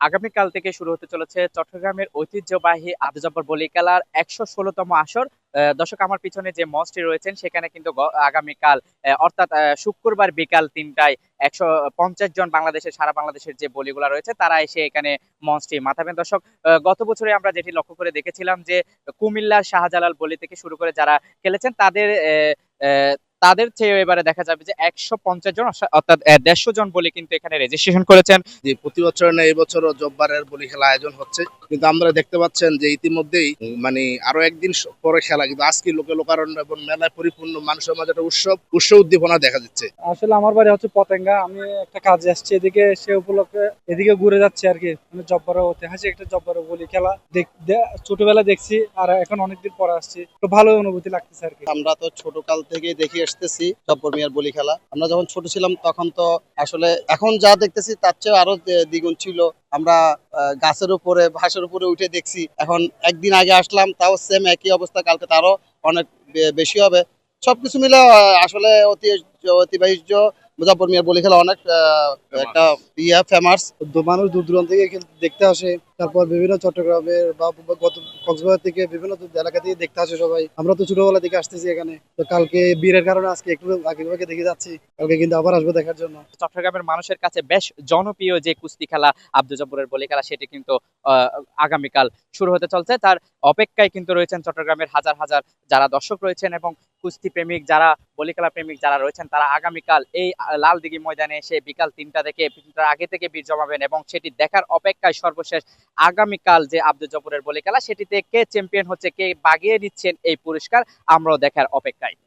আগামীকাল থেকে শুরু হতে চলেছে চট্টগ্রামের ঐতিহ্যবাহী আবদুজাব্বর বলি খেলার একশো ষোলোতম আসর। দর্শক, আমার পিছনে যে মঞ্চটি রয়েছেন, সেখানে কিন্তু আগামীকাল অর্থাৎ শুক্রবার বিকাল তিনটায় একশো পঞ্চাশ জন বাংলাদেশের, সারা বাংলাদেশের যে বলিগুলা রয়েছে, তারা এসে এখানে মঞ্চটি মাথাবেন। দর্শক গত বছরে আমরা যেটি লক্ষ্য করে দেখেছিলাম যে কুমিল্লার শাহজালাল বলি থেকে শুরু করে যারা খেলেছেন, তাদের তাদের চেয়ে এবারে দেখা যাবে যে একশো পঞ্চাশ জন অর্থাৎ- দেড়শো জন বলি কিন্তু এখানে রেজিস্ট্রেশন করেছেন। যে প্রতি বছর না এই বছরও জব্বারের বলি খেলা আয়োজন হচ্ছে। কিন্তু আমরা দেখতে পাচ্ছেন যে ইতিমধ্যেই মানে আরও একদিন পরে খেলা কিন্তু আজকে লোকে লোকারণ্য এবং মেলায় পরিপূর্ণ মানুষের মাঝে একটা উৎসব উৎসব উদ্দীপনা দেখা যাচ্ছে আসলে আমার বাড়ি হচ্ছে পতেঙ্গা। আমি একটা কাজে আসছি এদিকে সে উপলক্ষে এদিকে ঘুরে যাচ্ছে আর কি। মানে জব্বর ঐতিহাসিক একটা জব্বর বলি খেলা। ছোটবেলায় দেখছি আর এখন অনেকদিন পরে আসছি। তো ভালো অনুভূতি লাগতেছে আর কি। আমরা তো ছোট কাল থেকে দেখে আসতেছি, জব্বর মিয়ার বলি খেলা। আমরা যখন ছোট ছিলাম, তখন তো আসলে এখন যা দেখতেছি, তার চেয়ে আরও দ্বিগুণ ছিল। আমরা গাছের উপরে ঘাসের উপরে উঠে দেখছি। এখন একদিন আগে আসলাম, তাও সেম একই অবস্থা, কালকে তারও অনেক বেশি হবে। সবকিছু মিলে আসলে অতি অতিবাহিত মুজাফর মিয়ার বলি খেলা অনেক একটা ইয়া ফেমাস মানুষ দূর দূরান্ত থেকে দেখতে আসে। তারপর বিভিন্ন চট্টগ্রামের বা গত কক্সবাজার থেকে বিভিন্ন এলাকা থেকে দেখতে আসে সবাই। আমরা তো ছোটবেলা থেকে আসতেছি এখানে। তো কালকে বীরের কারণে আজকে একটু আগে দেখে যাচ্ছি। কালকে কিন্তু আবার আসব দেখার জন্য। চট্টগ্রামের মানুষের কাছে বেশ জনপ্রিয় যে কুস্তি খেলা, আব্দুল জব্বরের বলি খেলা, সেটি কিন্তু আগামীকাল শুরু হতে চলছে। তার অপেক্ষায় কিন্তু রয়েছেন চট্টগ্রামের হাজার হাজার যারা দর্শক রয়েছেন এবং কুস্তি প্রেমিক যারা, বলি খেলা প্রেমিক যারা রয়েছেন, তারা আগামীকাল এই লালদিঘি ময়দানে এসে বিকাল তিনটা থেকে, তিনটার আগে থেকে বীর জমাবেন এবং সেটি দেখার অপেক্ষায় সর্বশেষ আগামীকাল যে আব্দুল জফরের বলে খেলা সেটিতে কে চ্যাম্পিয়ন হচ্ছে, কে বাগিয়ে নিচ্ছেন এই পুরস্কার আমরাও দেখার অপেক্ষায়।